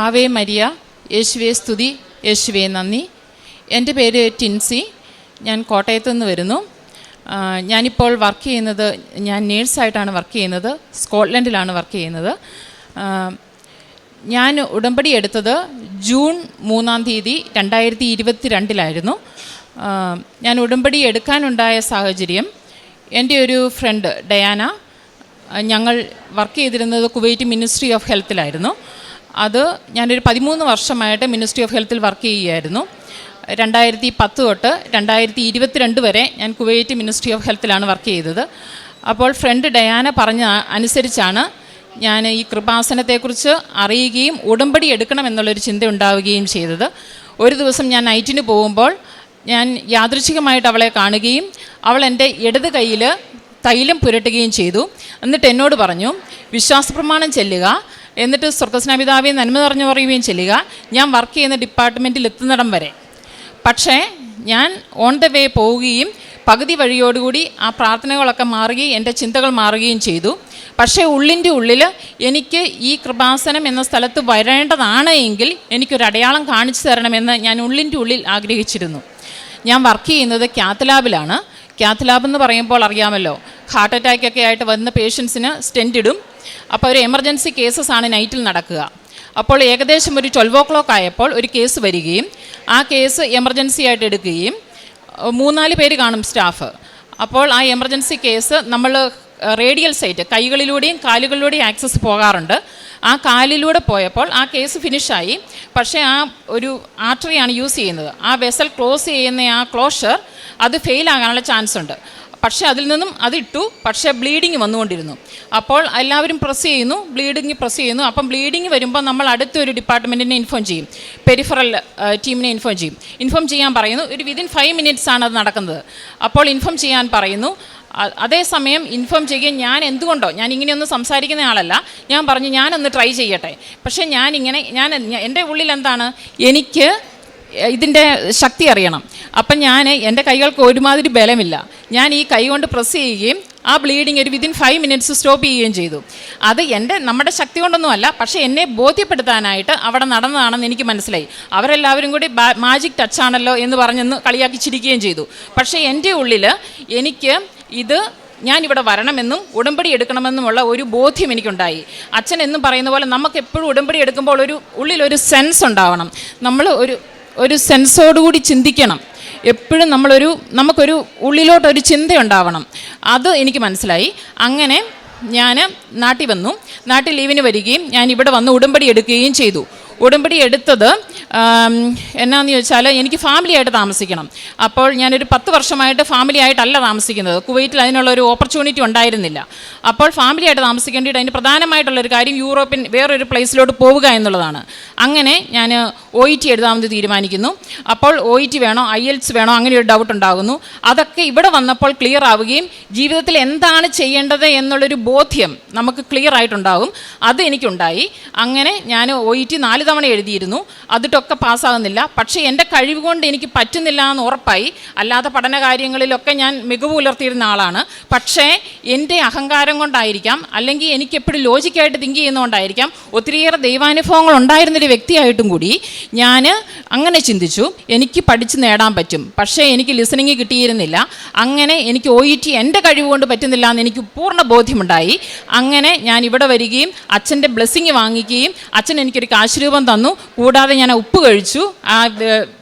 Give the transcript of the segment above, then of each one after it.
Ave Maria യേശുവേ സ്തുതി യേശുവേ നന്ദി. എന്റെ പേര് ടിൻസി ഞാൻ കോട്ടയത്തു നിന്ന് വരുന്നു. ഞാനിപ്പോൾ വർക്ക് ചെയ്യുന്നത് ഞാൻ നേഴ്സായിട്ടാണ് വർക്ക് ചെയ്യുന്നത് സ്കോട്ട്ലൻഡിലാണ് വർക്ക് ചെയ്യുന്നത്. ഞാൻ ഉടമ്പടി എടുത്തത് ജൂൺ മൂന്നാം തീയതി രണ്ടായിരത്തി ഇരുപത്തി രണ്ടിലായിരുന്നു ഞാൻ ഉടമ്പടി എടുക്കാനുണ്ടായ സാഹചര്യം എന്റെ ഒരു ഫ്രണ്ട് ഡയാന ഞങ്ങൾ വർക്ക് ചെയ്തിരുന്നത് കുവൈറ്റ് മിനിസ്ട്രി ഓഫ് ഹെൽത്തിലായിരുന്നു. അത് ഞാനൊരു പതിമൂന്ന് വർഷമായിട്ട് മിനിസ്ട്രി ഓഫ് ഹെൽത്തിൽ വർക്ക് ചെയ്യുകയായിരുന്നു. രണ്ടായിരത്തി പത്ത് തൊട്ട് രണ്ടായിരത്തി ഇരുപത്തിരണ്ട് വരെ ഞാൻ കുവൈറ്റ് മിനിസ്ട്രി ഓഫ് ഹെൽത്തിലാണ് വർക്ക് ചെയ്തത്. അപ്പോൾ ഫ്രണ്ട് ഡയാന പറഞ്ഞ അനുസരിച്ചാണ് ഞാൻ ഈ കൃപാസനത്തെക്കുറിച്ച് അറിയുകയും ഉടമ്പടി എടുക്കണം എന്നുള്ളൊരു ചിന്ത ഉണ്ടാവുകയും ചെയ്തത്. ഒരു ദിവസം ഞാൻ നൈറ്റിന് പോകുമ്പോൾ ഞാൻ യാദൃച്ഛികമായിട്ട് അവളെ കാണുകയും അവൾ എന്റെ ഇടത് കയ്യിൽ തൈലം പുരട്ടുകയും ചെയ്തു. എന്നിട്ട് എന്നോട് പറഞ്ഞു വിശ്വാസപ്രമാണം ചെല്ലുക. എന്നിട്ട് സ്വർഗസ്നാപിതാവെ നന്മ നിറഞ്ഞു പറയുകയും ചെല്ലുക. ഞാൻ വർക്ക് ചെയ്യുന്ന ഡിപ്പാർട്ട്മെന്റിൽ എത്തുന്നിടം വരെ. പക്ഷേ ഞാൻ ഓൺ ദ വേ പോവുകയും പകുതി വഴിയോടുകൂടി ആ പ്രാർത്ഥനകളൊക്കെ മാറുകയും എന്റെ ചിന്തകൾ മാറുകയും ചെയ്തു. പക്ഷേ ഉള്ളിന്റെ ഉള്ളിൽ എനിക്ക് ഈ കൃപാസനം എന്ന സ്ഥലത്ത് വരേണ്ടതാണ് എങ്കിൽ എനിക്കൊരു അടയാളം കാണിച്ചു തരണമെന്ന് ഞാൻ ഉള്ളിന്റെ ഉള്ളിൽ ആഗ്രഹിച്ചിരുന്നു. ഞാൻ വർക്ക് ചെയ്യുന്നത് ക്യാത്ത് ലാബിലാണ് എന്ന് പറയുമ്പോൾ അറിയാമല്ലോ ഹാർട്ട് അറ്റാക്കൊക്കെ ആയിട്ട് വന്ന പേഷ്യൻസിന് സ്റ്റെന്റ് ഇടും. അപ്പോൾ ഒരു എമർജൻസി കേസസ് ആണ് നൈറ്റിൽ നടക്കുക. അപ്പോൾ ഏകദേശം ഒരു ട്വൽവ് ഓ ക്ലോക്ക് ആയപ്പോൾ ഒരു കേസ് വരികയും ആ കേസ് എമർജൻസി ആയിട്ട് എടുക്കുകയും മൂന്നാൽ പേര് കാണും സ്റ്റാഫ് അപ്പോൾ ആ എമർജൻസി കേസ് നമ്മൾ റേഡിയൽ സൈറ്റ് കൈകളിലൂടെയും കാലുകളിലൂടെയും ആക്സസ് പോകാറുണ്ട്. ആ കാലിലൂടെ പോയപ്പോൾ ആ കേസ് ഫിനിഷായി പക്ഷേ ആ ഒരു ആർട്ടറിയാണ് യൂസ് ചെയ്യുന്നത്. ആ വെസൽ ക്ലോസ് ചെയ്യുന്ന ആ ക്ലോഷർ അത് ഫെയിലാകാനുള്ള ചാൻസ് ഉണ്ട്. പക്ഷേ അതിൽ നിന്നും അതിട്ടു പക്ഷേ ബ്ലീഡിങ് വന്നുകൊണ്ടിരുന്നു. അപ്പോൾ എല്ലാവരും പ്രസ് ചെയ്യുന്നു ബ്ലീഡിങ് പ്രസ് ചെയ്യുന്നു. അപ്പം ബ്ലീഡിങ് വരുമ്പോൾ നമ്മൾ അടുത്തൊരു ഡിപ്പാർട്ട്മെന്റിനെ ഇൻഫോം ചെയ്യും. പെരിഫറൽ ടീമിനെ ഇൻഫോം ചെയ്യും. ഇൻഫോം ചെയ്യാൻ പറയുന്നു ഒരു വിതിൻ ഫൈവ് മിനിറ്റ്സ് ആണ് അത് നടക്കുന്നത്. അപ്പോൾ ഇൻഫോം ചെയ്യാൻ പറയുന്നു അതേസമയം ഇൻഫോം ചെയ്യുകയും ഞാൻ എന്തുകൊണ്ടോ ഞാൻ ഇങ്ങനെയൊന്നും സംസാരിക്കുന്ന ആളല്ല. ഞാൻ പറഞ്ഞു ഞാനൊന്ന് ട്രൈ ചെയ്യട്ടെ. പക്ഷേ ഞാനിങ്ങനെ ഞാൻ എന്റെ ഉള്ളിൽ എന്താണ് എനിക്ക് ഇതിന്റെ ശക്തി അറിയണം. അപ്പം ഞാൻ എന്റെ കൈകൾക്ക് ഒരുമാതിരി ബലമില്ല. ഞാൻ ഈ കൈ കൊണ്ട് പ്രസ് ചെയ്യുകയും ആ ബ്ലീഡിങ് ഒരു വിതിൻ ഫൈവ് മിനിറ്റ്സ് സ്റ്റോപ്പ് ചെയ്യുകയും ചെയ്തു. അത് എന്റെ നമ്മുടെ ശക്തി കൊണ്ടൊന്നുമല്ല പക്ഷേ എന്നെ ബോധ്യപ്പെടുത്താനായിട്ട് അവിടെ നടന്നതാണെന്ന് എനിക്ക് മനസ്സിലായി. അവരെല്ലാവരും കൂടി മാജിക് ടച്ച് ആണല്ലോ എന്ന് പറഞ്ഞെന്ന് കളിയാക്കി ചിരിക്കുകയും ചെയ്തു. പക്ഷേ എന്റെ ഉള്ളിൽ എനിക്ക് ഇത് ഞാൻ ഇവിടെ വരണമെന്നും ഉടമ്പടി എടുക്കണമെന്നുമുള്ള ഒരു ബോധ്യം എനിക്കുണ്ടായി. അച്ഛൻ എന്നും പറയുന്ന പോലെ നമുക്ക് എപ്പോഴും ഉടമ്പടി എടുക്കുമ്പോൾ ഒരു ഉള്ളിലൊരു സെൻസ് ഉണ്ടാവണം. നമ്മൾ ഒരു ഒരു സെൻസോടുകൂടി ചിന്തിക്കണം. എപ്പോഴും നമ്മളൊരു നമുക്കൊരു ഉള്ളിലോട്ടൊരു ചിന്തയുണ്ടാവണം. അത് എനിക്ക് മനസ്സിലായി. അങ്ങനെ ഞാൻ നാട്ടിൽ വന്നു. നാട്ടിൽ ലീവിന് വരികയും ഞാൻ ഇവിടെ വന്ന് ഉടമ്പടി എടുക്കുകയും ചെയ്തു. ഉടമ്പടി എടുത്തത് എന്നാന്ന് ചോദിച്ചാൽ എനിക്ക് ഫാമിലി ആയിട്ട് താമസിക്കണം. അപ്പോൾ ഞാനൊരു പത്ത് വർഷമായിട്ട് ഫാമിലി ആയിട്ടല്ല താമസിക്കുന്നത്. കുവൈറ്റിൽ അതിനുള്ള ഒരു ഓപ്പർച്യൂണിറ്റി ഉണ്ടായിരുന്നില്ല. അപ്പോൾ ഫാമിലി ആയിട്ട് താമസിക്കേണ്ടിയിട്ട് അതിന് പ്രധാനമായിട്ടുള്ളൊരു കാര്യം യൂറോപ്യൻ വേറൊരു പ്ലേസിലോട്ട് പോവുക എന്നുള്ളതാണ്. അങ്ങനെ ഞാൻ ഒ ഇ ടി എഴുതാമെന്ന് തീരുമാനിക്കുന്നു. അപ്പോൾ ഒ ഇ ടി വേണോ ഐ എൽസ് വേണോ അങ്ങനെ ഒരു ഡൗട്ട് ഉണ്ടാകുന്നു. അതൊക്കെ ഇവിടെ വന്നപ്പോൾ ക്ലിയർ ആവുകയും ജീവിതത്തിൽ എന്താണ് ചെയ്യേണ്ടത് എന്നുള്ളൊരു ബോധ്യം നമുക്ക് ക്ലിയർ ആയിട്ടുണ്ടാകും. അത് എനിക്കുണ്ടായി. അങ്ങനെ ഞാൻ ഒ ഇ ടി നാല് തവണ എഴുതിയിരുന്നു. അതിട്ടൊക്കെ പാസ്സാകുന്നില്ല. പക്ഷേ എന്റെ കഴിവ് കൊണ്ട് എനിക്ക് പറ്റുന്നില്ല എന്ന് ഉറപ്പായി. അല്ലാത്ത പഠന കാര്യങ്ങളിലൊക്കെ ഞാൻ മികവ് പുലർത്തിയിരുന്ന ആളാണ്. പക്ഷേ എന്റെ അഹങ്കാരം കൊണ്ടായിരിക്കാം. അല്ലെങ്കിൽ എനിക്ക് എപ്പോഴും ലോജിക്കായിട്ട് തിങ്ക് ചെയ്യുന്നതുകൊണ്ടായിരിക്കാം ഒത്തിരിയേറെ ദൈവാനുഭവങ്ങൾ ഉണ്ടായിരുന്നൊരു വ്യക്തിയായിട്ടും കൂടി ഞാൻ അങ്ങനെ ചിന്തിച്ചു. എനിക്ക് പഠിച്ച് നേടാൻ പറ്റും. പക്ഷേ എനിക്ക് ലിസണിങ് കിട്ടിയിരുന്നില്ല. അങ്ങനെ എനിക്ക് ഒ ഇ ടി എന്റെ കഴിവ് കൊണ്ട് പറ്റുന്നില്ല എന്ന് എനിക്ക് പൂർണ ബോധ്യമുണ്ടായി. അങ്ങനെ ഞാൻ ഇവിടെ വരികയും അച്ഛന്റെ ബ്ലെസ്സിങ് വാങ്ങിക്കുകയും അച്ഛൻ എനിക്കൊരു കാശുരൂപം തന്നു. കൂടാതെ ഞാൻ ഉപ്പ് കഴിച്ചു. ആ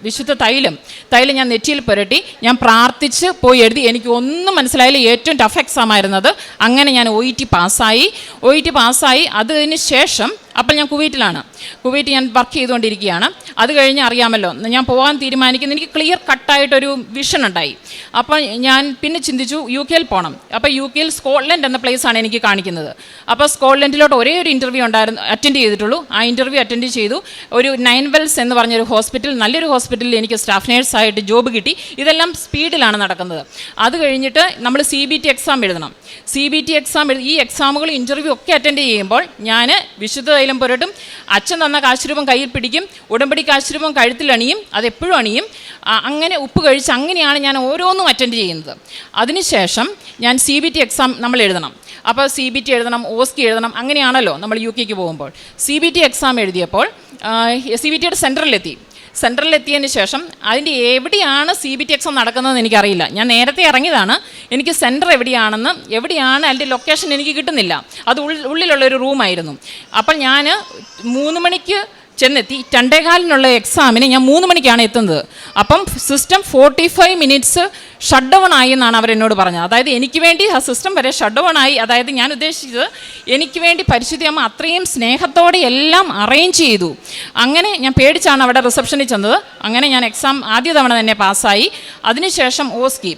വിശുദ്ധ തൈലം. തൈലം ഞാൻ നെറ്റിയിൽ പുരട്ടി. ഞാൻ പ്രാർത്ഥിച്ച് പോയി എഴുതി. എനിക്ക് ഒന്നും മനസ്സിലായില്ല. ഏറ്റവും ടഫ് എക്സാം ആയിരുന്നത്. അങ്ങനെ ഞാൻ ഒ ഇ ടി പാസ്സായി ഒ ഇ ടി പാസ്സായി അതിന് ശേഷം അപ്പം ഞാൻ കുവൈറ്റിലാണ്. കുവൈറ്റ് ഞാൻ വർക്ക് ചെയ്തുകൊണ്ടിരിക്കുകയാണ്. അത് കഴിഞ്ഞ് അറിയാമല്ലോ ഞാൻ പോകാൻ തീരുമാനിക്കുന്ന എനിക്ക് ക്ലിയർ കട്ടായിട്ടൊരു വിഷൻ ഉണ്ടായി. അപ്പം ഞാൻ പിന്നെ ചിന്തിച്ചു യു കെയിൽ പോകണം അപ്പോൾ യു കെയിൽ സ്കോട്ട്ലൻഡ് എന്ന പ്ലേസാണ് എനിക്ക് കാണിക്കുന്നത്. അപ്പോൾ സ്കോട്ട്ലൻഡിലോട്ട് ഒരേ ഒരു ഇന്റർവ്യൂ ഉണ്ടായിരുന്നു അറ്റൻഡ് ചെയ്തിട്ടുള്ളൂ. ആ ഇന്റർവ്യൂ അറ്റൻഡ് ചെയ്തു. ഒരു നയൻ വെൽസ് എന്ന് പറഞ്ഞൊരു ഹോസ്പിറ്റൽ നല്ലൊരു ഹോസ്പിറ്റലിൽ എനിക്ക് സ്റ്റാഫ് നേഴ്സായിട്ട് ജോബ് കിട്ടി. ഇതെല്ലാം സ്പീഡിലാണ് നടക്കുന്നത്. അത് കഴിഞ്ഞിട്ട് നമ്മൾ സി ബി ടി എക്സാം എഴുതണം. സി ബി ടി എക്സാം ഈ എക്സാമുകൾ ഇന്റർവ്യൂ ഒക്കെ അറ്റൻഡ് ചെയ്യുമ്പോൾ ഞാൻ വിശുദ്ധ തൈലം പുരട്ടും. അച്ഛൻ തന്ന കാശുരൂപം കയ്യിൽ പിടിക്കും. ഉടമ്പടി കാശുരൂപം കഴുത്തിൽ അണിയും. അതെപ്പോഴും അണിയും. അങ്ങനെ ഉപ്പ് കഴിച്ച് അങ്ങനെയാണ് ഞാൻ ഓരോന്നും അറ്റൻഡ് ചെയ്യുന്നത്. അതിനുശേഷം ഞാൻ സി ബി ടി എക്സാം നമ്മൾ എഴുതണം. അപ്പോൾ സി ബി ടി എഴുതണം ഓസ്കി എഴുതണം അങ്ങനെയാണല്ലോ നമ്മൾ യു കെക്ക് പോകുമ്പോൾ. സി ബി ടി എക്സാം എഴുതിയപ്പോൾ സി ബി ടിയുടെ സെന്ററിലെത്തി സെൻട്രലിലെത്തിയതിന് ശേഷം അതിന്റെ എവിടെയാണ് സി ബി ടി എക്സാം നടക്കുന്നതെന്ന് എനിക്കറിയില്ല. ഞാൻ നേരത്തെ ഇറങ്ങിയതാണ്. എനിക്ക് സെന്റർ എവിടെയാണെന്ന് എവിടെയാണ് അതിന്റെ ലൊക്കേഷൻ എനിക്ക് കിട്ടുന്നില്ല. അത് ഉള്ളിലുള്ള ഒരു റൂമായിരുന്നു. അപ്പോൾ ഞാൻ മൂന്ന് മണിക്ക് ചെന്നെത്തി. രണ്ടേകാലിനുള്ള എക്സാമിന് ഞാൻ മൂന്ന് മണിക്കാണ് എത്തുന്നത്. അപ്പം system forty five minutes shut down ആയി എന്നാണ് അവർ എന്നോട് പറഞ്ഞത്. അതായത് എനിക്ക് വേണ്ടി ആ സിസ്റ്റം വരെ ഷട്ട് ഡൗൺ ആയി അതായത് ഞാൻ ഉദ്ദേശിച്ചത് എനിക്ക് വേണ്ടി പരിശുദ്ധി അമ്മ അത്രയും സ്നേഹത്തോടെ എല്ലാം അറേഞ്ച് ചെയ്തു. അങ്ങനെ ഞാൻ പേടിച്ചാണ് അവിടെ റിസപ്ഷനിൽ ചെന്നത്. അങ്ങനെ ഞാൻ എക്സാം ആദ്യ തവണ തന്നെ പാസ്സായി. അതിനുശേഷം ഓസ്കി.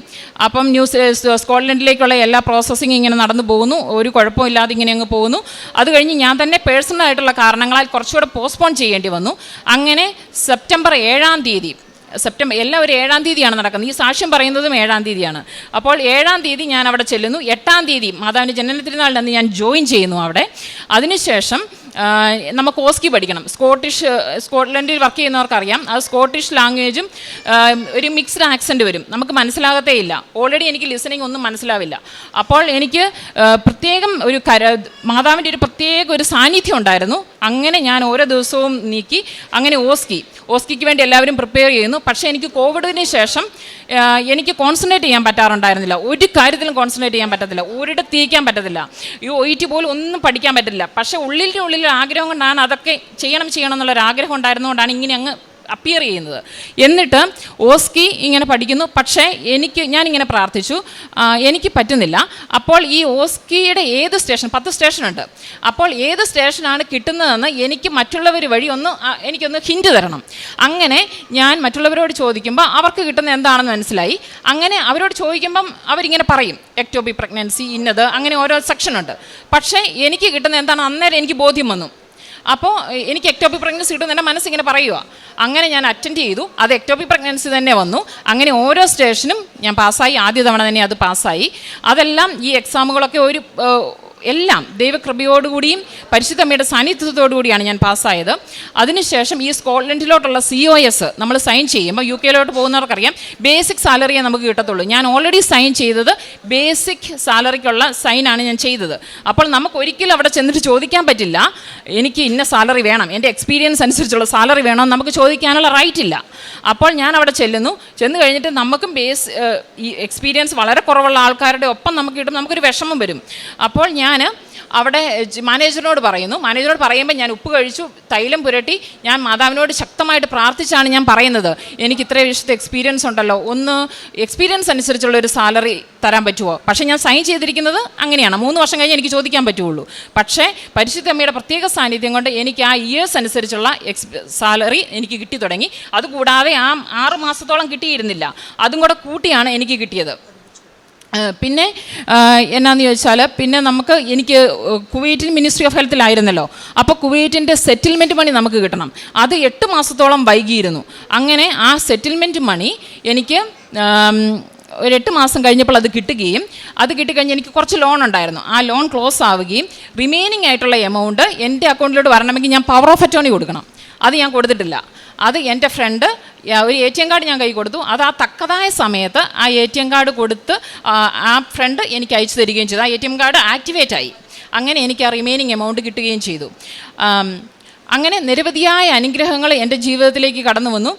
അപ്പം ന്യൂസ് സ്കോട്ട്ലൻഡിലേക്കുള്ള എല്ലാ പ്രോസസ്സിങ് ഇങ്ങനെ നടന്നു പോകുന്നു. ഒരു കുഴപ്പമില്ലാതെ ഇങ്ങനെ അങ്ങ് പോകുന്നു. അത് കഴിഞ്ഞ് ഞാൻ തന്നെ പേഴ്സണലായിട്ടുള്ള കാരണങ്ങളാൽ കുറച്ചുകൂടെ പോസ്റ്റ്പോൺ ചെയ്യേണ്ടി വന്നു. അങ്ങനെ സെപ്റ്റംബർ ഏഴാം തീയതി സെപ്റ്റംബർ എല്ലാം ഒരു ഏഴാം തീയതിയാണ് നടക്കുന്നത്. ഈ സാക്ഷ്യം പറയുന്നതും ഏഴാം തീയതിയാണ്. അപ്പോൾ ഏഴാം തീയതി ഞാൻ അവിടെ ചെല്ലുന്നു. എട്ടാം തീയതി മാതാവിന്റെ ജനനത്തിരുന്നാളിൽ അന്ന് ഞാൻ ജോയിൻ ചെയ്യുന്നു അവിടെ. അതിനുശേഷം നമുക്ക് ഓസ്കി പഠിക്കണം. സ്കോട്ടിഷ് സ്കോട്ട്ലൻഡിൽ വർക്ക് ചെയ്യുന്നവർക്കറിയാം. അത് സ്കോട്ടിഷ് ലാംഗ്വേജും ഒരു മിക്സ്ഡ് ആക്സെന്റ് വരും. നമുക്ക് മനസ്സിലാകത്തേ ഇല്ല. ഓൾറെഡി എനിക്ക് ലിസണിങ് ഒന്നും മനസ്സിലാവില്ല. അപ്പോൾ എനിക്ക് പ്രത്യേകം ഒരു കര മാതാവിന്റെ ഒരു പ്രത്യേക ഒരു സാന്നിധ്യം ഉണ്ടായിരുന്നു. അങ്ങനെ ഞാൻ ഓരോ ദിവസവും നീക്കി അങ്ങനെ ഓസ്കി. ഓസ്കിക്ക് വേണ്ടി എല്ലാവരും പ്രിപ്പയർ ചെയ്യുന്നു. പക്ഷേ എനിക്ക് കോവിഡിന് ശേഷം എനിക്ക് കോൺസെൻട്രേറ്റ് ചെയ്യാൻ പറ്റാറുണ്ടായിരുന്നില്ല. ഒരു കാര്യത്തിലും കോൺസെൻട്രേറ്റ് ചെയ്യാൻ പറ്റത്തില്ല. ഒരിടത്ത് തിരിക്കാൻ പറ്റത്തില്ല. ഈ ഒ ഇ ടി പോലും ഒന്നും പഠിക്കാൻ പറ്റില്ല പക്ഷേ ഉള്ളിന്റെ ഉള്ളിൽ ആഗ്രഹം കൊണ്ടാണ് അതൊക്കെ ചെയ്യണം ചെയ്യണം എന്നുള്ളൊരു ആഗ്രഹം ഉണ്ടായിരുന്നുകൊണ്ടാണ് ഇങ്ങനെ അങ്ങ് അപ്പിയർ ചെയ്യുന്നത്. എന്നിട്ട് ഓസ്കി ഇങ്ങനെ പഠിക്കുന്നു. പക്ഷേ എനിക്ക് ഞാനിങ്ങനെ പ്രാർത്ഥിച്ചു. എനിക്ക് പറ്റുന്നില്ല. അപ്പോൾ ഈ ഓസ്കിയുടെ ഏത് സ്റ്റേഷൻ പത്ത് സ്റ്റേഷനുണ്ട്. അപ്പോൾ ഏത് സ്റ്റേഷനാണ് കിട്ടുന്നതെന്ന് എനിക്ക് മറ്റുള്ളവർ വഴി ഒന്ന് എനിക്കൊന്ന് ഹിൻഡ് തരണം. അങ്ങനെ ഞാൻ മറ്റുള്ളവരോട് ചോദിക്കുമ്പോൾ അവർക്ക് കിട്ടുന്ന എന്താണെന്ന് മനസ്സിലായി. അങ്ങനെ അവരോട് ചോദിക്കുമ്പം അവരിങ്ങനെ പറയും. എക്ടോബി പ്രഗ്നൻസി ഇന്നത് അങ്ങനെ ഓരോ സെക്ഷനുണ്ട്. പക്ഷേ എനിക്ക് കിട്ടുന്ന എന്താണ്? അന്നേരം എനിക്ക് ബോധ്യം വന്നു. അപ്പോൾ എനിക്ക് എക്ടോപ്പി പ്രഗ്നൻസി കിട്ടും എന്റെ മനസ്സിങ്ങനെ പറയുക അങ്ങനെ ഞാൻ അറ്റൻഡ് ചെയ്തു. അത് എക്ടോപ്പി പ്രഗ്നൻസി തന്നെ വന്നു. അങ്ങനെ ഓരോ സ്റ്റേഷനും ഞാൻ പാസ്സായി ആദ്യ തവണ തന്നെ അത് പാസ്സായി അതെല്ലാം ഈ എക്സാമുകളൊക്കെ ഒരു എല്ലാം ദൈവകൃപയോടുകൂടിയും പരിശുദ്ധമ്മയുടെ സാന്നിധ്യത്തോടു കൂടിയാണ് ഞാൻ പാസ്സായത്. അതിനുശേഷം ഈ സ്കോട്ട്ലൻഡിലോട്ടുള്ള സി ഒ എസ് നമ്മൾ സൈൻ ചെയ്യുമ്പോൾ യു കെയിലോട്ട് പോകുന്നവർക്കറിയാം ബേസിക് സാലറിയെ നമുക്ക് കിട്ടത്തുള്ളൂ. ഞാൻ ഓൾറെഡി സൈൻ ചെയ്തത് ബേസിക് സാലറിക്കുള്ള സൈനാണ് ഞാൻ ചെയ്തത്. അപ്പോൾ നമുക്ക് ഒരിക്കലും അവിടെ ചെന്നിട്ട് ചോദിക്കാൻ പറ്റില്ല എനിക്ക് ഇന്ന സാലറി വേണം എന്റെ എക്സ്പീരിയൻസ് അനുസരിച്ചുള്ള സാലറി വേണം നമുക്ക് ചോദിക്കാനുള്ള റൈറ്റ് ഇല്ല. അപ്പോൾ ഞാൻ അവിടെ ചെല്ലുന്നു. ചെന്ന് കഴിഞ്ഞിട്ട് നമുക്കും ബേസ് ഈ എക്സ്പീരിയൻസ് വളരെ കുറവുള്ള ആൾക്കാരുടെ ഒപ്പം നമുക്ക് കിട്ടും നമുക്കൊരു വിഷമം വരും. അപ്പോൾ ഞാൻ അവിടെ ജ് മാനേജറിനോട് പറയുന്നു. മാനേജറോട് പറയുമ്പോൾ ഞാൻ ഉപ്പ് കഴിച്ചു തൈലം പുരട്ടി ഞാൻ മാതാവിനോട് ശക്തമായിട്ട് പ്രാർത്ഥിച്ചാണ് ഞാൻ പറയുന്നത്. എനിക്ക് ഇത്രയും വിഷയത്തെ എക്സ്പീരിയൻസ് ഉണ്ടല്ലോ. ഒന്ന് എക്സ്പീരിയൻസ് അനുസരിച്ചുള്ള ഒരു സാലറി തരാൻ പറ്റുമോ പക്ഷേ ഞാൻ സൈൻ ചെയ്തിരിക്കുന്നത് അങ്ങനെയാണ്. മൂന്ന് വർഷം കഴിഞ്ഞ് എനിക്ക് ചോദിക്കാൻ പറ്റുള്ളൂ. പക്ഷേ പരിശുദ്ധ അമ്മയുടെ പ്രത്യേക സാന്നിധ്യം കൊണ്ട് എനിക്ക് ആ ഇയേഴ്സ് അനുസരിച്ചുള്ള സാലറി എനിക്ക് കിട്ടി തുടങ്ങി. അതുകൂടാതെ ആ ആറ് മാസത്തോളം കിട്ടിയിരുന്നില്ല. അതും കൂടെ കൂട്ടിയാണ് എനിക്ക് കിട്ടിയത്. പിന്നെ എന്നാന്ന് ചോദിച്ചാൽ പിന്നെ നമുക്ക് എനിക്ക് കുവൈറ്റിൻ മിനിസ്ട്രി ഓഫ് ഹെൽത്തിലായിരുന്നല്ലോ അപ്പോൾ കുവൈറ്റിന്റെ സെറ്റിൽമെന്റ് മണി നമുക്ക് കിട്ടണം. അത് എട്ട് മാസത്തോളം വൈകിയിരുന്നു. അങ്ങനെ ആ സെറ്റിൽമെന്റ് മണി എനിക്ക് ഒരു എട്ട് മാസം കഴിഞ്ഞപ്പോൾ അത് കിട്ടുകയും അത് കിട്ടിക്കഴിഞ്ഞ് എനിക്ക് കുറച്ച് ലോൺ ഉണ്ടായിരുന്നു. ആ ലോൺ ക്ലോസ് ആവുകയും റിമൈനിങ് ആയിട്ടുള്ള എമൗണ്ട് എന്റെ അക്കൗണ്ടിലോട്ട് വരണമെങ്കിൽ ഞാൻ പവർ ഓഫ് അറ്റോണി കൊടുക്കണം. അത് ഞാൻ കൊടുത്തിട്ടില്ല. അത് എന്റെ ഫ്രണ്ട് ഒരു എ ടി എം കാർഡ് ഞാൻ കൈ കൊടുത്തു. അത് ആ തക്കതായ സമയത്ത് ആ എ ടി എം കാർഡ് കൊടുത്ത് ആ, ഫ്രണ്ട് എനിക്ക് അയച്ചു തരികയും ചെയ്തു. ആ A T M card activate ആയി. അങ്ങനെ എനിക്ക് ആ റിമൈനിങ് എമൗണ്ട് കിട്ടുകയും ചെയ്തു. അങ്ങനെ നിരവധിയായ അനുഗ്രഹങ്ങൾ എന്റെ ജീവിതത്തിലേക്ക് കടന്നു വന്നു.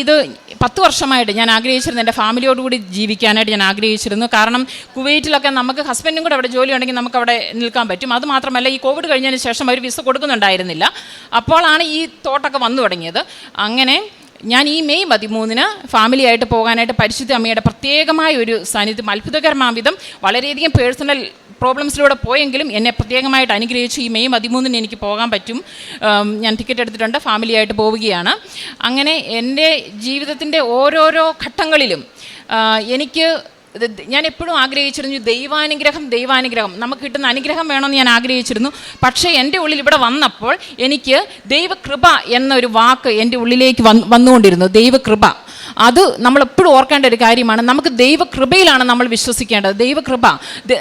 ഇത് പത്ത് വർഷമായിട്ട് ഞാൻ ആഗ്രഹിച്ചിരുന്നു എന്റെ ഫാമിലിയോടുകൂടി ജീവിക്കാനായിട്ട് ഞാൻ ആഗ്രഹിച്ചിരുന്നു. കാരണം കുവൈറ്റിലൊക്കെ നമുക്ക് ഹസ്ബൻഡും കൂടെ അവിടെ ജോലി ഉണ്ടെങ്കിൽ നമുക്ക് അവിടെ നിൽക്കാൻ പറ്റും. അതുമാത്രമല്ല ഈ കോവിഡ് കഴിഞ്ഞതിന് ശേഷം അവർ വിസ കൊടുക്കുന്നുണ്ടായിരുന്നില്ല. അപ്പോഴാണ് ഈ തോട്ടൊക്കെ വന്നു തുടങ്ങിയത്. അങ്ങനെ ഞാൻ ഈ മെയ് പതിമൂന്നിന് ഫാമിലിയായിട്ട് പോകാനായിട്ട് പരിശുദ്ധ അമ്മയുടെ പ്രത്യേകമായ ഒരു സാന്നിധ്യം അത്ഭുതകരമാവിധം വളരെയധികം പേഴ്സണൽ പ്രോബ്ലംസിലൂടെ പോയെങ്കിലും എന്നെ പ്രത്യേകമായിട്ട് അനുഗ്രഹിച്ചു. ഈ മെയ് പതിമൂന്നിന് എനിക്ക് പോകാൻ പറ്റും. ഞാൻ ടിക്കറ്റ് എടുത്തിട്ടുണ്ട്. ഫാമിലിയായിട്ട് പോവുകയാണ്. അങ്ങനെ എന്റെ ജീവിതത്തിന്റെ ഓരോരോ ഘട്ടങ്ങളിലും എനിക്ക് ഞാൻ എപ്പോഴും ആഗ്രഹിച്ചിരുന്നു ദൈവാനുഗ്രഹം ദൈവാനുഗ്രഹം. നമുക്ക് കിട്ടുന്ന അനുഗ്രഹം വേണമെന്ന് ഞാൻ ആഗ്രഹിച്ചിരുന്നു. പക്ഷേ എന്റെ ഉള്ളിൽ ഇവിടെ വന്നപ്പോൾ എനിക്ക് ദൈവകൃപ എന്നൊരു വാക്ക് എന്റെ ഉള്ളിലേക്ക് വന്നുകൊണ്ടിരുന്നു. ദൈവകൃപ. അത് നമ്മൾ എപ്പോഴും ഓർക്കേണ്ട ഒരു കാര്യമാണ്. നമുക്ക് ദൈവകൃപയിലാണ് നമ്മൾ വിശ്വസിക്കേണ്ടത്. ദൈവകൃപ.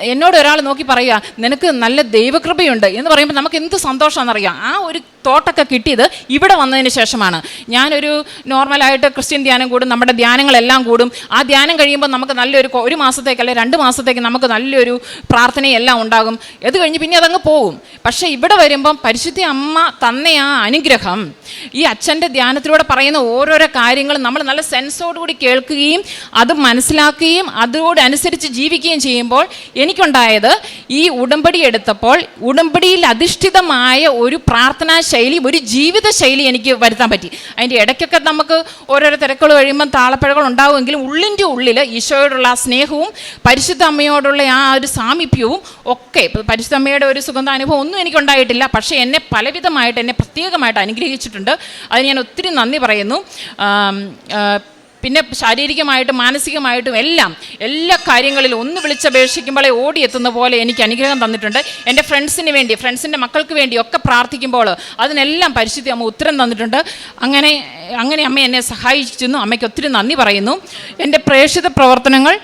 എന്നോട് ഒരാൾ നോക്കി പറയുക നിനക്ക് നല്ല ദൈവകൃപയുണ്ട്. എന്ന് പറയുമ്പോൾ നമുക്ക് എന്ത് സന്തോഷമാണെന്നറിയാം. ആ ഒരു തോട്ടൊക്കെ കിട്ടിയത് ഇവിടെ വന്നതിന് ശേഷമാണ്. ഞാനൊരു നോർമലായിട്ട് ക്രിസ്ത്യൻ ധ്യാനം കൂടും നമ്മുടെ ധ്യാനങ്ങളെല്ലാം കൂടും. ആ ധ്യാനം കഴിയുമ്പോൾ നമുക്ക് നല്ലൊരു ഒരു മാസത്തേക്ക് അല്ലെങ്കിൽ രണ്ട് മാസത്തേക്ക് നമുക്ക് നല്ലൊരു പ്രാർത്ഥനയെല്ലാം ഉണ്ടാകും. അത് കഴിഞ്ഞ് പിന്നെ അതങ്ങ് പോകും പക്ഷേ ഇവിടെ വരുമ്പം പരിശുദ്ധ അമ്മ തന്ന ആ അനുഗ്രഹം ഈ അച്ഛന്റെ ധ്യാനത്തിലൂടെ പറയുന്ന ഓരോരോ കാര്യങ്ങളും നമ്മൾ നല്ല സെൻസോടുകൂടി കേൾക്കുകയും അത് മനസ്സിലാക്കുകയും അതോടനുസരിച്ച് ജീവിക്കുകയും ചെയ്യുമ്പോൾ എനിക്കുണ്ടായത് ഈ ഉടമ്പടി എടുത്തപ്പോൾ ഉടമ്പടിയിൽ അധിഷ്ഠിതമായ ഒരു പ്രാർത്ഥനാ ശൈലി ഒരു ജീവിത ശൈലി എനിക്ക് വരുത്താൻ പറ്റി. അതിന്റെ ഇടയ്ക്കൊക്കെ നമുക്ക് ഓരോരോ തിരക്കുകൾ കഴിയുമ്പോൾ താളപ്പിഴകൾ ഉണ്ടാവുമെങ്കിലും ഉള്ളിന്റെ ഉള്ളിൽ ഈശോയോടുള്ള ആ സ്നേഹവും പരിശുദ്ധ അമ്മയോടുള്ള ആ ഒരു സാമീപ്യവും ഒക്കെ പരിശുദ്ധ അമ്മയുടെ ഒരു സുഗന്ധ അനുഭവം ഒന്നും എനിക്കുണ്ടായിട്ടില്ല. പക്ഷേ എന്നെ പലവിധമായിട്ട് എന്നെ പ്രത്യേകമായിട്ട് അനുഗ്രഹിച്ചിട്ടുണ്ട്. അതിന് ഞാൻ ഒത്തിരി നന്ദി പറയുന്നു. പിന്നെ ശാരീരികമായിട്ടും മാനസികമായിട്ടും എല്ലാം എല്ലാ കാര്യങ്ങളിലും ഒന്ന് വിളിച്ചപേക്ഷിക്കുമ്പോഴേ ഓടിയെത്തുന്ന പോലെ എനിക്ക് അനുഗ്രഹം തന്നിട്ടുണ്ട്. എന്റെ ഫ്രണ്ട്സിന് വേണ്ടി ഫ്രണ്ട്സിന്റെ മക്കൾക്ക് വേണ്ടി ഒക്കെ പ്രാർത്ഥിക്കുമ്പോൾ അതിനെല്ലാം പരിശുദ്ധി അമ്മ ഉത്തരം തന്നിട്ടുണ്ട്. അങ്ങനെ അങ്ങനെ അമ്മ എന്നെ സഹായിച്ചിരുന്നു. അമ്മയ്ക്ക് ഒത്തിരി നന്ദി പറയുന്നു. എന്റെ പ്രേക്ഷിത പ്രവർത്തനങ്ങൾ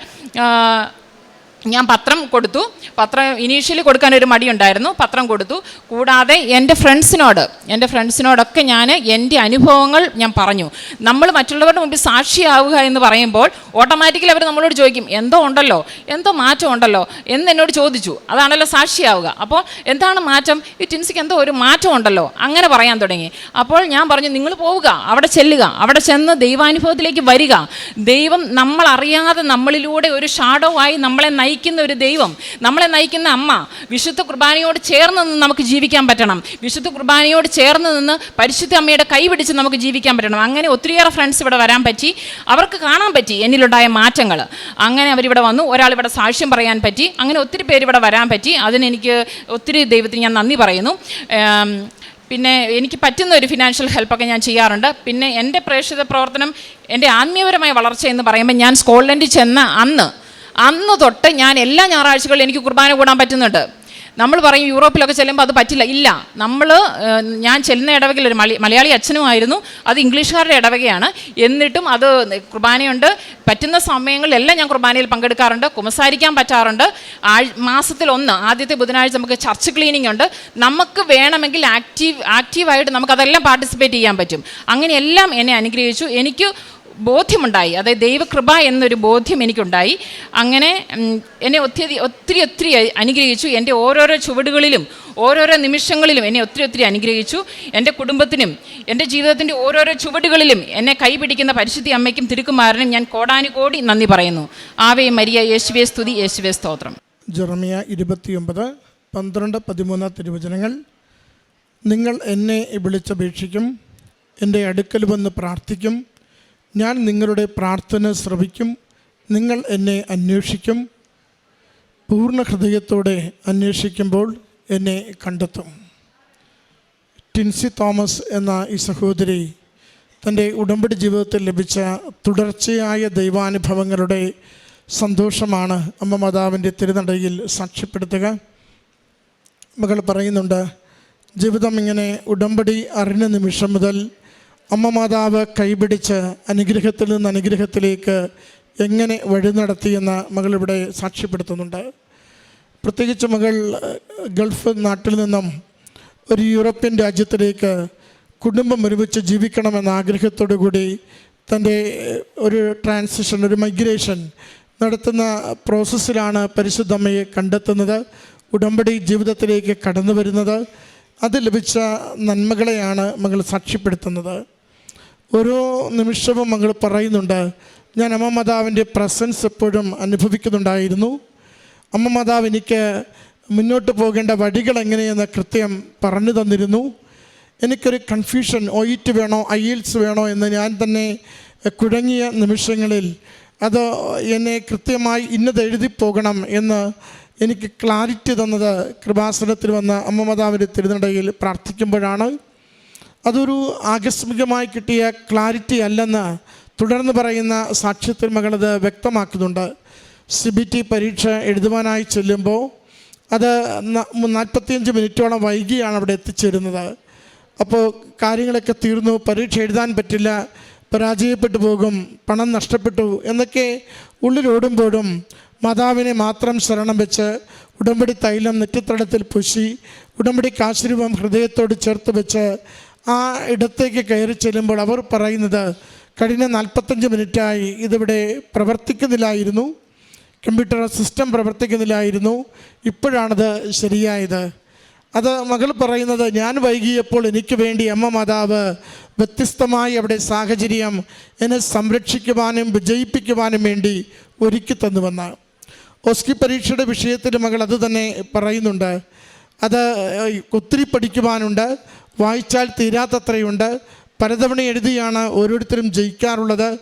ഞാൻ പത്രം കൊടുത്തു. പത്രം ഇനീഷ്യലി കൊടുക്കാൻ ഒരു മടിയുണ്ടായിരുന്നു. പത്രം കൊടുത്തു. കൂടാതെ എന്റെ ഫ്രണ്ട്സിനോട് എന്റെ ഫ്രണ്ട്സിനോടൊക്കെ ഞാൻ എന്റെ അനുഭവങ്ങൾ ഞാൻ പറഞ്ഞു. നമ്മൾ മറ്റുള്ളവരുടെ മുമ്പിൽ സാക്ഷിയാവുക എന്ന് പറയുമ്പോൾ ഓട്ടോമാറ്റിക്കലി അവർ നമ്മളോട് ചോദിക്കും എന്തോ ഉണ്ടല്ലോ? എന്തോ മാറ്റം ഉണ്ടല്ലോ? എന്ന് എന്നോട് ചോദിച്ചു. അതാണല്ലോ സാക്ഷിയാവുക. അപ്പോൾ എന്താണ് മാറ്റം? ഈ ടിൻസിക്ക് എന്തോ ഒരു മാറ്റം ഉണ്ടല്ലോ? അങ്ങനെ പറയാൻ തുടങ്ങി. അപ്പോൾ ഞാൻ പറഞ്ഞു നിങ്ങൾ പോവുക അവിടെ ചെല്ലുക അവിടെ ചെന്ന് ദൈവാനുഭവത്തിലേക്ക് വരിക. ദൈവം നമ്മളറിയാതെ നമ്മളിലൂടെ ഒരു ഷാഡോ ആയി നമ്മളെ നയിക്കുന്ന ഒരു ദൈവം നമ്മളെ നയിക്കുന്ന അമ്മ വിശുദ്ധ കുർബാനയോട് ചേർന്ന് നിന്ന് നമുക്ക് ജീവിക്കാൻ പറ്റണം. വിശുദ്ധ കുർബാനയോട് ചേർന്ന് നിന്ന് പരിശുദ്ധ അമ്മയുടെ കൈ പിടിച്ച് നമുക്ക് ജീവിക്കാൻ പറ്റണം. അങ്ങനെ ഒത്തിരിയേറെ ഫ്രണ്ട്സ് ഇവിടെ വരാൻ പറ്റി. അവർക്ക് കാണാൻ പറ്റി എന്നിലുണ്ടായ മാറ്റങ്ങൾ. അങ്ങനെ അവരിവിടെ വന്നു. ഒരാൾ ഇവിടെ സാക്ഷ്യം പറയാൻ പറ്റി. അങ്ങനെ ഒത്തിരി പേര് ഇവിടെ വരാൻ പറ്റി. അതിനെനിക്ക് ഒത്തിരി ദൈവത്തിന് ഞാൻ നന്ദി പറയുന്നു. പിന്നെ എനിക്ക് പറ്റുന്ന ഒരു ഫിനാൻഷ്യൽ ഹെൽപ്പൊക്കെ ഞാൻ ചെയ്യാറുണ്ട്. പിന്നെ എന്റെ പ്രേക്ഷിത പ്രവർത്തനം എന്റെ ആത്മീയപരമായ വളർച്ച എന്ന് പറയുമ്പോൾ ഞാൻ സ്കോട്ട്ലൻഡിൽ ചെന്ന അന്ന് അന്ന് തൊട്ട് ഞാൻ എല്ലാ ഞായറാഴ്ചകളിലും എനിക്ക് കുർബാന കൂടാൻ പറ്റുന്നുണ്ട്. നമ്മൾ പറയും യൂറോപ്പിലൊക്കെ ചെല്ലുമ്പോൾ അത് പറ്റില്ല. ഇല്ല. നമ്മൾ ഞാൻ ചെല്ലുന്ന ഇടവകയിൽ ഒരു മലയാളി മലയാളി അച്ഛനുമായിരുന്നു. അത് ഇംഗ്ലീഷുകാരുടെ ഇടവകയാണ്. എന്നിട്ടും അത് കുർബാനയുണ്ട്. പറ്റുന്ന സമയങ്ങളിലെല്ലാം ഞാൻ കുർബാനയിൽ പങ്കെടുക്കാറുണ്ട്. കുമസാരിക്കാൻ പറ്റാറുണ്ട്. മാസത്തിൽ ഒന്ന് ആദ്യത്തെ ബുധനാഴ്ച നമുക്ക് ചർച്ച് ക്ലീനിങ് ഉണ്ട്. നമുക്ക് വേണമെങ്കിൽ ആക്റ്റീവ് ആക്റ്റീവായിട്ട് നമുക്കതെല്ലാം പാർട്ടിസിപ്പേറ്റ് ചെയ്യാൻ പറ്റും. അങ്ങനെയെല്ലാം എന്നെ അനുഗ്രഹിച്ചു. എനിക്ക് ബോധ്യമുണ്ടായി. അതായത് ദൈവകൃപ എന്നൊരു ബോധ്യം എനിക്കുണ്ടായി. അങ്ങനെ എന്നെ ഒത്തിരി ഒത്തിരി ഒത്തിരി അനുഗ്രഹിച്ചു. എന്റെ ഓരോരോ ചുവടുകളിലും ഓരോരോ നിമിഷങ്ങളിലും എന്നെ ഒത്തിരി ഒത്തിരി അനുഗ്രഹിച്ചു. എന്റെ കുടുംബത്തിനും എന്റെ ജീവിതത്തിന്റെ ഓരോരോ ചുവടുകളിലും എന്നെ കൈപിടിക്കുന്ന പരിശുദ്ധി അമ്മയ്ക്കും തിരുക്കുമാരനും ഞാൻ കോടാനുകോടി നന്ദി പറയുന്നു. ആവേ മരിയ യേശുവേ സ്തുതി യേശുവേ സ്തോത്രം. ജെറമിയ ഇരുപത്തിയൊമ്പത് പന്ത്രണ്ട് പതിമൂന്ന് തിരുവചനങ്ങൾ. നിങ്ങൾ എന്നെ വിളിച്ചപേക്ഷിക്കും. എന്റെ അടുക്കൽ വന്ന് പ്രാർത്ഥിക്കും. ഞാൻ നിങ്ങളുടെ പ്രാർത്ഥന ശ്രവിക്കും. നിങ്ങൾ എന്നെ അന്വേഷിക്കും. പൂർണ ഹൃദയത്തോടെ അന്വേഷിക്കുമ്പോൾ എന്നെ കണ്ടെത്തും. ടിൻസി തോമസ് എന്ന ഈ സഹോദരി തന്റെ ഉടമ്പടി ജീവിതത്തിൽ ലഭിച്ച തുടർച്ചയായ ദൈവാനുഭവങ്ങളുടെ സന്തോഷമാണ് അമ്മ മാതാവിന്റെ തിരുനടയിൽ സാക്ഷ്യപ്പെടുത്തുക. മകൾ പറയുന്നുണ്ട് ജീവിതം ഇങ്ങനെ ഉടമ്പടി അറിഞ്ഞ നിമിഷം മുതൽ അമ്മ മാതാവ് കൈപിടിച്ച് അനുഗ്രഹത്തിൽ നിന്ന് അനുഗ്രഹത്തിലേക്ക് എങ്ങനെ വഴി നടത്തിയെന്ന് മകളിവിടെ സാക്ഷ്യപ്പെടുത്തുന്നുണ്ട്. പ്രത്യേകിച്ച് മകൾ ഗൾഫ് നാട്ടിൽ നിന്നും ഒരു യൂറോപ്യൻ രാജ്യത്തിലേക്ക് കുടുംബം ഒരുമിച്ച് ജീവിക്കണമെന്ന ആഗ്രഹത്തോടു കൂടി തന്റെ ഒരു ട്രാൻസിഷൻ ഒരു മൈഗ്രേഷൻ നടത്തുന്ന പ്രോസസ്സിലാണ് പരിശുദ്ധമ്മയെ കണ്ടെത്തുന്നത് ഉടമ്പടി ജീവിതത്തിലേക്ക് കടന്നു വരുന്നത് അത് ലഭിച്ച നന്മകളെയാണ് മകൾ സാക്ഷ്യപ്പെടുത്തുന്നത്. ഓരോ നിമിഷവും മകൾ പറയുന്നുണ്ട് ഞാൻ അമ്മ മാതാവിന്റെ പ്രസൻസ് എപ്പോഴും അനുഭവിക്കുന്നുണ്ടായിരുന്നു. അമ്മ മാതാവ് എനിക്ക് മുന്നോട്ട് പോകേണ്ട വഴികൾ എങ്ങനെയെന്ന് കൃത്യം പറഞ്ഞു തന്നിരുന്നു. എനിക്കൊരു കൺഫ്യൂഷൻ ഒയിറ്റ് വേണോ ഐയിൽസ് വേണോ എന്ന് ഞാൻ തന്നെ കുഴങ്ങിയ നിമിഷങ്ങളിൽ അത് എന്നെ കൃത്യമായി ഇന്നത് എഴുതി പോകണം എന്ന് എനിക്ക് ക്ലാരിറ്റി തന്നത് കൃപാസനത്തിൽ വന്ന അമ്മ മാതാവിന്റെ തിരുനടയിൽ പ്രാർത്ഥിക്കുമ്പോഴാണ്. അതൊരു ആകസ്മികമായി കിട്ടിയ ക്ലാരിറ്റി അല്ലെന്ന് തുടർന്ന് പറയുന്ന സാക്ഷ്യത്തിൽ മകളത് വ്യക്തമാക്കുന്നുണ്ട്. സി ബി ടി പരീക്ഷ എഴുതുവാനായി ചെല്ലുമ്പോൾ അത് നാൽപ്പത്തിയഞ്ച് മിനിറ്റോളം വൈകിയാണ് അവിടെ എത്തിച്ചേരുന്നത്. അപ്പോൾ കാര്യങ്ങളൊക്കെ തീർന്നു പരീക്ഷ എഴുതാൻ പറ്റില്ല പരാജയപ്പെട്ടു പോകും പണം നഷ്ടപ്പെട്ടു എന്നൊക്കെ ഉള്ളിലോടുമ്പോഴും മാതാവിനെ മാത്രം ശരണം വെച്ച് ഉടമ്പടി തൈലം നെറ്റിത്തടത്തിൽ പുശി ഉടമ്പടി കാശുരൂപം ഹൃദയത്തോട് ചേർത്ത് വെച്ച് ആ ഇടത്തേക്ക് കയറി ചെല്ലുമ്പോൾ അവർ പറയുന്നത് കഴിഞ്ഞ നാൽപ്പത്തഞ്ച് മിനിറ്റായി ഇതിവിടെ പ്രവർത്തിക്കുന്നില്ലായിരുന്നു. Computer system പ്രവർത്തിക്കുന്നില്ലായിരുന്നു. ഇപ്പോഴാണത് ശരിയായത്. അത് മകൾ പറയുന്നത് ഞാൻ വൈകിയപ്പോൾ എനിക്ക് വേണ്ടി അമ്മ മാതാവ് വ്യത്യസ്തമായി അവിടെ സാഹചര്യം എന്നെ സംരക്ഷിക്കുവാനും വിജയിപ്പിക്കുവാനും വേണ്ടി ഒരുക്കി തന്നുവെന്ന് ഓസ്കി പരീക്ഷയുടെ വിഷയത്തിൽ മകൾ അത് തന്നെ പറയുന്നുണ്ട്. അത് ഒത്തിരി പഠിക്കുവാനുണ്ട് വായിച്ചാൽ തീരാത്തത്രയുണ്ട്. പലതവണ എഴുതിയാണ് ഓരോരുത്തരും ജയിക്കാറുള്ളത്.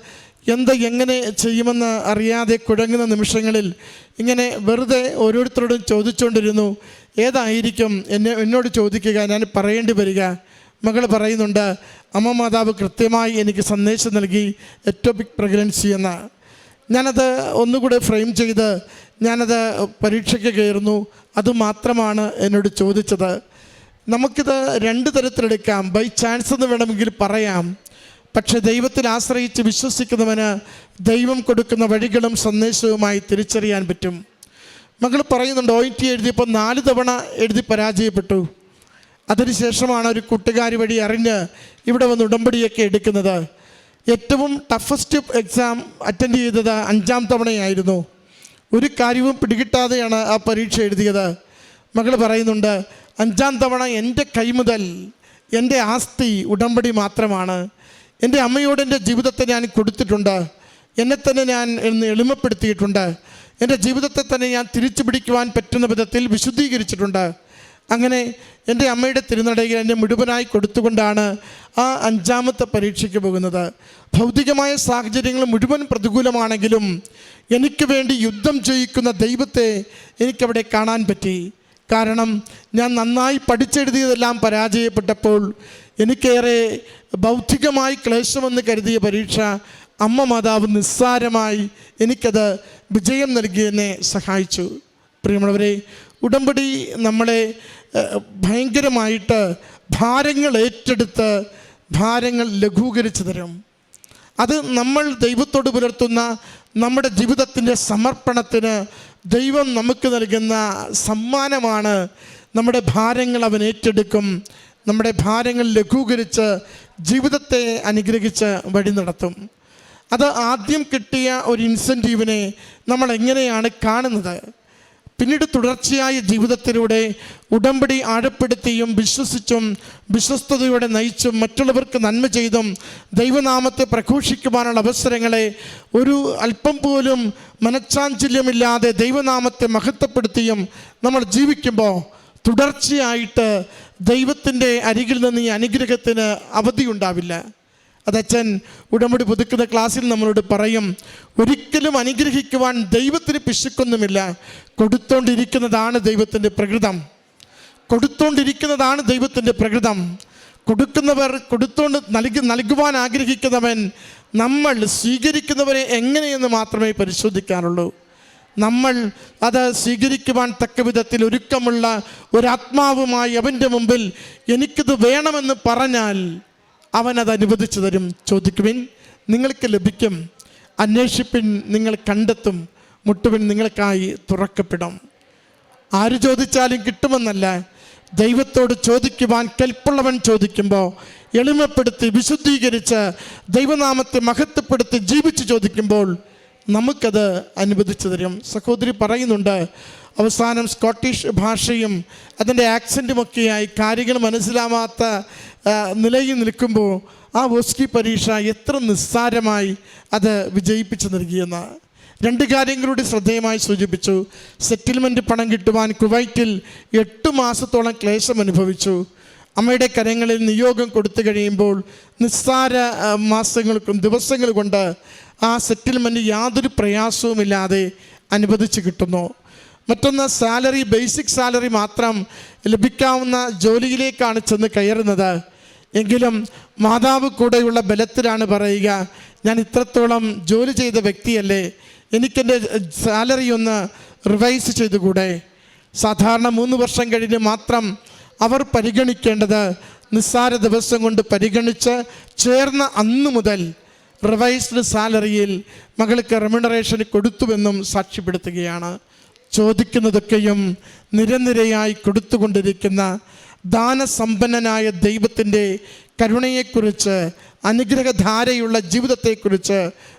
എന്ത് എങ്ങനെ ചെയ്യുമെന്ന് അറിയാതെ കുഴങ്ങുന്ന നിമിഷങ്ങളിൽ ഇങ്ങനെ വെറുതെ ഓരോരുത്തരോടും ചോദിച്ചുകൊണ്ടിരുന്നു. ഏതായിരിക്കും എന്നെ എന്നോട് ചോദിക്കുക ഞാൻ പറയേണ്ടി വരിക. മകൾ പറയുന്നുണ്ട് അമ്മ മാതാവ് കൃത്യമായി എനിക്ക് സന്ദേശം നൽകി എറ്റോപിക് പ്രഗ്നൻസി എന്ന്. ഞാനത് ഒന്നുകൂടെ ഫ്രെയിം ചെയ്ത് ഞാനത് പരീക്ഷയ്ക്ക് കയറുന്നു. അതുമാത്രമാണ് എന്നോട് ചോദിച്ചത്. നമുക്കിത് രണ്ട് തരത്തിലെടുക്കാം. ബൈ ചാൻസ് എന്ന് വേണമെങ്കിൽ പറയാം. പക്ഷെ ദൈവത്തിൽ ആശ്രയിച്ച് വിശ്വസിക്കുന്നവന് ദൈവം കൊടുക്കുന്ന വഴികളും സന്ദേശവുമായി തിരിച്ചറിയാൻ പറ്റും. മകൾ പറയുന്നുണ്ട് ഒ ടി എഴുതിയപ്പോൾ നാല് തവണ എഴുതി പരാജയപ്പെട്ടു. അതിനുശേഷമാണ് ഒരു കൂട്ടുകാരി വഴി അറിഞ്ഞ് ഇവിടെ വന്ന് ഉടമ്പടിയൊക്കെ എടുക്കുന്നത്. ഏറ്റവും ടഫസ്റ്റ് എക്സാം അറ്റൻഡ് ചെയ്തത് അഞ്ചാം തവണയായിരുന്നു. ഒരു കാര്യവും പിടികിട്ടാതെയാണ് ആ പരീക്ഷ എഴുതിയത്. മകൾ പറയുന്നുണ്ട് അഞ്ചാം തവണ എന്റെ കൈമുതൽ എന്റെ ആസ്തി ഉടമ്പടി മാത്രമാണ്. എന്റെ അമ്മയോട് എന്റെ ജീവിതത്തെ ഞാൻ കൊടുത്തിട്ടുണ്ട്. എന്നെ തന്നെ ഞാൻ എന്ന് എളിമപ്പെടുത്തിയിട്ടുണ്ട്. എന്റെ ജീവിതത്തെ തന്നെ ഞാൻ തിരിച്ചു പിടിക്കുവാൻ പറ്റുന്ന വിധത്തിൽ വിശുദ്ധീകരിച്ചിട്ടുണ്ട്. അങ്ങനെ എന്റെ അമ്മയുടെ തിരുനടയിൽ എന്നെ മുഴുവനായി കൊടുത്തുകൊണ്ടാണ് ആ അഞ്ചാമത്തെ പരീക്ഷയ്ക്ക് പോകുന്നത്. ഭൗതികമായ സാഹചര്യങ്ങൾ മുഴുവൻ പ്രതികൂലമാണെങ്കിലും എനിക്ക് വേണ്ടി യുദ്ധം ചെയ്യിക്കുന്ന ദൈവത്തെ എനിക്കവിടെ കാണാൻ പറ്റി. കാരണം ഞാൻ നന്നായി പഠിച്ചെഴുതിയതെല്ലാം പരാജയപ്പെട്ടപ്പോൾ എനിക്കേറെ ബൗദ്ധികമായി ക്ലേശമെന്ന് കരുതിയ പരീക്ഷ അമ്മ മാതാവ് നിസ്സാരമായി എനിക്കത് വിജയം നൽകി എന്നെ സഹായിച്ചു. പ്രിയമുള്ളവരെ ഉടമ്പടി നമ്മളെ ഭയങ്കരമായിട്ട് ഭാരങ്ങൾ ഏറ്റെടുത്ത് ഭാരങ്ങൾ ലഘൂകരിച്ചു തരും. അത് നമ്മൾ ദൈവത്തോട് പുലർത്തുന്ന നമ്മുടെ ജീവിതത്തിന്റെ സമർപ്പണത്തിന് ദൈവം നമുക്ക് നൽകുന്ന സമ്മാനമാണ്. നമ്മുടെ ഭാരങ്ങൾ അവൻ ഏറ്റെടുക്കും. നമ്മുടെ ഭാരങ്ങൾ ലഘൂകരിച്ച് ജീവിതത്തെ അനുഗ്രഹിച്ച് വഴി നടത്തും. അത് ആദ്യം കിട്ടിയ ഒരു ഇൻസെന്റീവിനെ നമ്മൾ എങ്ങനെയാണ് കാണുന്നത്? പിന്നീട് തുടർച്ചയായ ജീവിതത്തിലൂടെ ഉടമ്പടി ആഴപ്പെടുത്തിയും വിശ്വസിച്ചും വിശ്വസ്തയോടെ നയിച്ചും മറ്റുള്ളവർക്ക് നന്മ ചെയ്തും ദൈവനാമത്തെ പ്രഘോഷിക്കുവാനുള്ള അവസരങ്ങളെ ഒരു അല്പം പോലും മനച്ചാഞ്ചല്യമില്ലാതെ ദൈവനാമത്തെ മഹത്വപ്പെടുത്തിയും നമ്മൾ ജീവിക്കുമ്പോൾ തുടർച്ചയായിട്ട് ദൈവത്തിന്റെ അരികിൽ നിന്ന് ഈ അനുഗ്രഹത്തിന് അവധിയുണ്ടാവില്ല. അതച്ഛൻ ഉടമ്പടി പുതുക്കുന്ന ക്ലാസ്സിൽ നമ്മളോട് പറയും ഒരിക്കലും അനുഗ്രഹിക്കുവാൻ ദൈവത്തിന് പിശുക്കൊന്നുമില്ല. കൊടുത്തോണ്ടിരിക്കുന്നതാണ് ദൈവത്തിന്റെ പ്രകൃതം. കൊടുത്തോണ്ടിരിക്കുന്നതാണ് ദൈവത്തിന്റെ പ്രകൃതം. കൊടുക്കുന്നവർ കൊടുത്തോണ്ട് നൽകി നൽകുവാൻ ആഗ്രഹിക്കുന്നവൻ നമ്മൾ സ്വീകരിക്കുന്നവരെ എങ്ങനെയെന്ന് മാത്രമേ പരിശോധിക്കാറുള്ളൂ നമ്മൾ അത് സ്വീകരിക്കുവാൻ തക്ക വിധത്തിൽ ഒരുക്കമുള്ള ഒരാത്മാവുമായി അവന്റെ മുമ്പിൽ എനിക്കിത് വേണമെന്ന് പറഞ്ഞാൽ അവൻ അത് അനുവദിച്ചു തരും. ചോദിക്കുവിൻ നിങ്ങൾക്ക് ലഭിക്കും. അന്വേഷിപ്പിൻ നിങ്ങൾ കണ്ടെത്തും. മുട്ടുവിൻ നിങ്ങൾക്കായി തുറക്കപ്പെടും. ആര് ചോദിച്ചാലും കിട്ടുമെന്നല്ല. ദൈവത്തോട് ചോദിക്കുവാൻ കെൽപ്പുള്ളവൻ ചോദിക്കുമ്പോൾ എളിമപ്പെടുത്തി വിശുദ്ധീകരിച്ച് ദൈവനാമത്തെ മഹത്വപ്പെടുത്തി ജീവിച്ച് ചോദിക്കുമ്പോൾ നമുക്കത് അനുവദിച്ചു തരും സഹോദരി പറയുന്നുണ്ട് അവസാനം സ്കോട്ടിഷ് ഭാഷയും അതിന്റെ ആക്സന്റുമൊക്കെയായി കാര്യങ്ങൾ മനസ്സിലാവാത്ത നിലയിൽ നിൽക്കുമ്പോൾ ആ വോസ്കി പരീക്ഷ എത്ര നിസ്സാരമായി അത് വിജയിപ്പിച്ചു നൽകിയെന്ന്. രണ്ട് കാര്യങ്ങളുടെ ശ്രദ്ധേയമായി സൂചിപ്പിച്ചു. സെറ്റിൽമെന്റ് പണം കിട്ടുവാൻ കുവൈറ്റിൽ എട്ട് മാസത്തോളം ക്ലേശം അനുഭവിച്ചു. അമ്മയുടെ കരങ്ങളിൽ നിയോഗം കൊടുത്തു കഴിയുമ്പോൾ നിസ്സാര മാസങ്ങൾക്കും ദിവസങ്ങൾ കൊണ്ട് ആ സെറ്റിൽമെന്റ് യാതൊരു പ്രയാസവുമില്ലാതെ അനുവദിച്ച് കിട്ടുന്നു. മറ്റൊന്ന് സാലറി ബേസിക് സാലറി മാത്രം ലഭിക്കാവുന്ന ജോലിയിലേക്കാണ് ചെന്ന് കയറുന്നത്. എങ്കിലും മാതാവ് കൂടെയുള്ള ബലത്തിലാണ് പറയുക ഞാൻ ഇത്രത്തോളം ജോലി ചെയ്ത വ്യക്തിയല്ലേ എനിക്കെന്റെ സാലറി ഒന്ന് റിവൈസ് ചെയ്തുകൂടെ? സാധാരണ മൂന്ന് വർഷം കഴിഞ്ഞ് മാത്രം അവർ പരിഗണിക്കേണ്ടത് നിസ്സാര ദിവസം കൊണ്ട് പരിഗണിച്ച് ചേർന്ന അന്നു മുതൽ റിവൈസ്ഡ് സാലറിയിൽ മകൾക്ക് റെമ്യൂണറേഷൻ കൊടുത്തുവെന്നും സാക്ഷ്യപ്പെടുത്തുകയാണ്. ചോദിക്കുന്നതൊക്കെയും നിരനിരയായി കൊടുത്തുകൊണ്ടിരിക്കുന്ന ദാനസമ്പന്നനായ ദൈവത്തിന്റെ കരുണയെക്കുറിച്ച് അനുഗ്രഹധാരയുള്ള ജീവിതത്തെക്കുറിച്ച്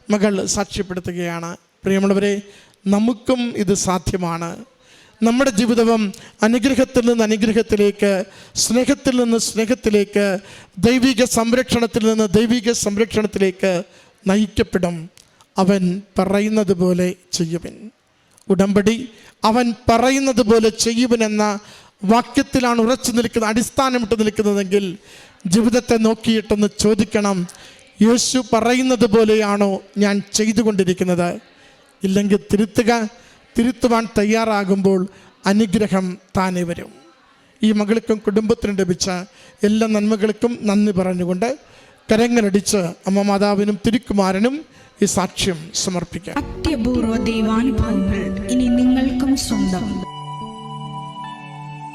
മകൾ സാക്ഷ്യപ്പെടുത്തുകയാണ്. പ്രിയമുള്ളവരെ നമുക്കും ഇത് സാധ്യമാണ്. നമ്മുടെ ജീവിതവും അനുഗ്രഹത്തിൽ നിന്ന് അനുഗ്രഹത്തിലേക്ക് സ്നേഹത്തിൽ നിന്ന് സ്നേഹത്തിലേക്ക് ദൈവിക സംരക്ഷണത്തിൽ നിന്ന് ദൈവിക സംരക്ഷണത്തിലേക്ക് നയിക്കപ്പെടും. അവൻ പറയുന്നത് പോലെ ചെയ്യുവിൻ. ഉടമ്പടി അവൻ പറയുന്നത് പോലെ ചെയ്യുവനെന്ന വാക്യത്തിലാണ് ഉറച്ചു നിൽക്കുന്നത് അടിസ്ഥാനമിട്ട് നിൽക്കുന്നതെങ്കിൽ ജീവിതത്തെ നോക്കിയിട്ടൊന്ന് ചോദിക്കണം യേശു പറയുന്നത് പോലെയാണോ ഞാൻ ചെയ്തുകൊണ്ടിരിക്കുന്നത്? ഇല്ലെങ്കിൽ തിരുത്തുക തിരുത്തുവാൻ തയ്യാറാകുമ്പോൾ അനുഗ്രഹം താനെ വരും. ഈ മകൾക്കും കുടുംബത്തിനും ലഭിച്ച എല്ലാ നന്മകൾക്കും നന്ദി പറഞ്ഞുകൊണ്ട് കരങ്ങളടിച്ച് അമ്മ മാതാവിനും തിരുക്കുമാരനും ഈ സാക്ഷ്യം സമർപ്പിക്കാം. അത്യപൂർവ ദൈവാനുഭവങ്ങൾ ഇനി നിങ്ങൾക്കും സ്വന്തം.